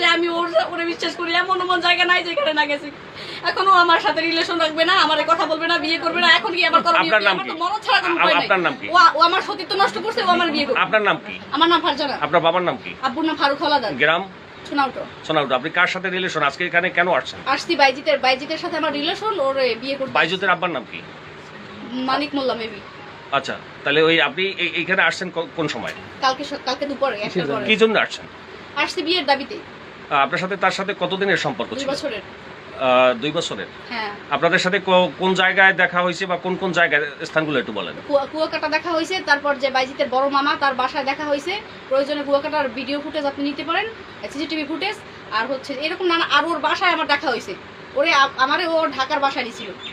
যে আমি ওর ওরে বিশ্বাস করি এমন এমন জায়গা নাই যেখানে না গেছি। এখনও আমার সাথে রিলেশন রাখবে না আমার কথা বলবে না বিয়ে করবে না এখন কি আমার করণীয়? আপনার নাম আমার কি? তো মরণ ছাড়া কোনো উপায় নাই। আপনার নাম কি? ও আমার সতীত্ব নষ্ট করছে ও আমার বিয়ে করবে। আপনার নাম কি? আমার নাম ফারজানা। আপনার বাবার নাম কি? আব্বুর নাম ফারুক হলাদার গ্রাম? সোনাউটো। আপনি কার সাথে রিলেশন আজকে এখানে কেন আসছেন? আসছি বাইজিতের বাইজিতের সাথে আমার রিলেশন ওর বিয়ে করতে। বাইজুতের আব্বার নাম কি? মানিক মোল্লা মেবি আচ্ছা তাহলে ওই আপনি এই- এইখানে আসছেন কোন সময়? কালকে কালকে দুপুরে কি জন্য আসছেন? আসছি বিয়ের দাবিতে। আপনার সাথে তার সাথে কতদিনের সম্পর্ক ছিল? দুই বছরের? হ্যাঁ। আপনাদের সাথে কোন জায়গায় দেখা হয়েছে বা কোন কোন জায়গায় স্থানগুলো একটু বলেন? কুয়া- কুয়াকাটা দেখা হয়েছে তারপর যে বাইজিতের বড় মামা তার বাসায় দেখা হয়েছে। প্রয়োজনে কুয়াকাটার ভিডিও ফুটেজ আপনি নিতে পারেন সিসিটিভি ফুটেজ আর হচ্ছে এরকম নানা আর ওর বাসায় আমার দেখা হয়েছে। ওরে আমারে ও ঢাকার বাসায় নিছিল।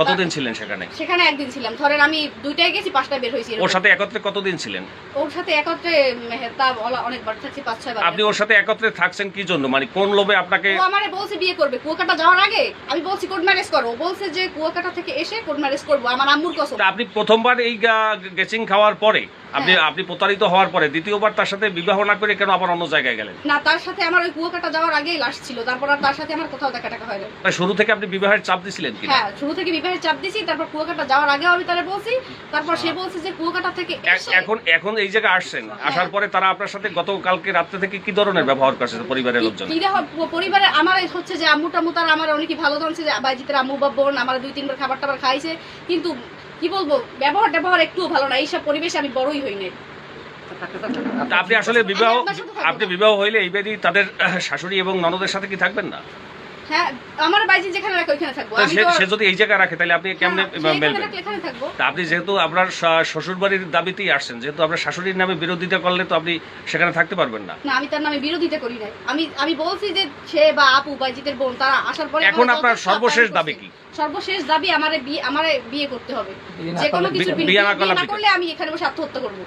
কতদিন ছিলেন সেখানে? সেখানে একদিন ছিলাম। ধরেন আমি দুইটায় গেছি পাঁচটায় বের হয়েছি ওর সাথে একত্রে কতদিন ছিলেন? ওর সাথে একত্রে হ্যাঁ, তা অনেকবার থাকছি পাঁচ ছয় আপনি ওর সাথে একত্রে থাকছেন কি জন্য? মানে কোন লোভে আপনাকে ও আমারে বলছে বিয়ে করবে। কুয়াকাটা যাওয়ার আগে আমি বলছি কোর্ট ম্যারেজ করো। বলছে যে কুয়াকাটা থেকে এসে কোর্ট ম্যারেজ করব। আমার আম্মুর কসম। আপনি প্রথমবার এই গেচিং খাওয়ার পরে আপনি হ্যাঁ। আপনি প্রতারিত হওয়ার পরে দ্বিতীয়বার তার সাথে বিবাহ না করে কেন আবার অন্য জায়গায় গেলেন? না তার সাথে আমার ওই কুয়াকাটা যাওয়ার আগেই লাশ ছিল। তারপর আর তার সাথে আমার কোথাও দেখা টাকা হয় না শুরু থেকে আপনি বিবাহের চাপ দিছিলেন কিনা? হ্যাঁ শুরু থেকে বিবাহের চাপ দিছি তারপর কুয়াকাটা যাওয়ার আগেও আমি তারা বলছি তারপর সে বলছে যে কুয়াকাটা থেকে এখন এখন এই জায়গায় আসছেন। আসার পরে তারা আপনার সাথে গতকালকে রাত্রে থেকে কি ধরনের ব্যবহার করছে পরিবারের লোকজন? পরিবারে আমার হচ্ছে যে আম্মু টাম্মু তার আমার অনেকই ভালো জানছে যে বাইজিতের আম্মু বা বোন আমার দুই তিনবার খাবার টাবার খাইছে। কিন্তু কি বলব ব্যবহার ট্যাবহার একটুও ভালো না এইসব পরিবেশে আমি বড়ই হই নাই। আপনি আসলে বিবাহ আপনি বিবাহ হইলে এই বেদি তাদের শাশুড়ি এবং ননদের সাথে কি থাকবেন না? হ্যাঁ আমার বাইজি যেখানে রাখে ওইখানে থাকব। সে যদি এই জায়গায় রাখে তাহলে আপনি কেমনে হ্যাঁ, এখানে থাকব। আপনি যেহেতু আপনার শ্বশুর বাড়ির দাবিতেই আসছেন যেহেতু আপনার শাশুড়ির নামে বিরোধিতা করলে তো আপনি সেখানে থাকতে পারবেন না। না আমি তার নামে বিরোধিতা করি নাই। আমি আমি বলছি যে সে বা আপু বাইজিতের বোন তারা আসার পরে এখন আপনার সর্বশেষ দাবি কি? সর্বশেষ দাবি আমারে বিয়ে আমারে বিয়ে করতে হবে। যে কোনো কিছু বিয়ে- না করলে আমি এখানে বসে আত্মহত্যা করব।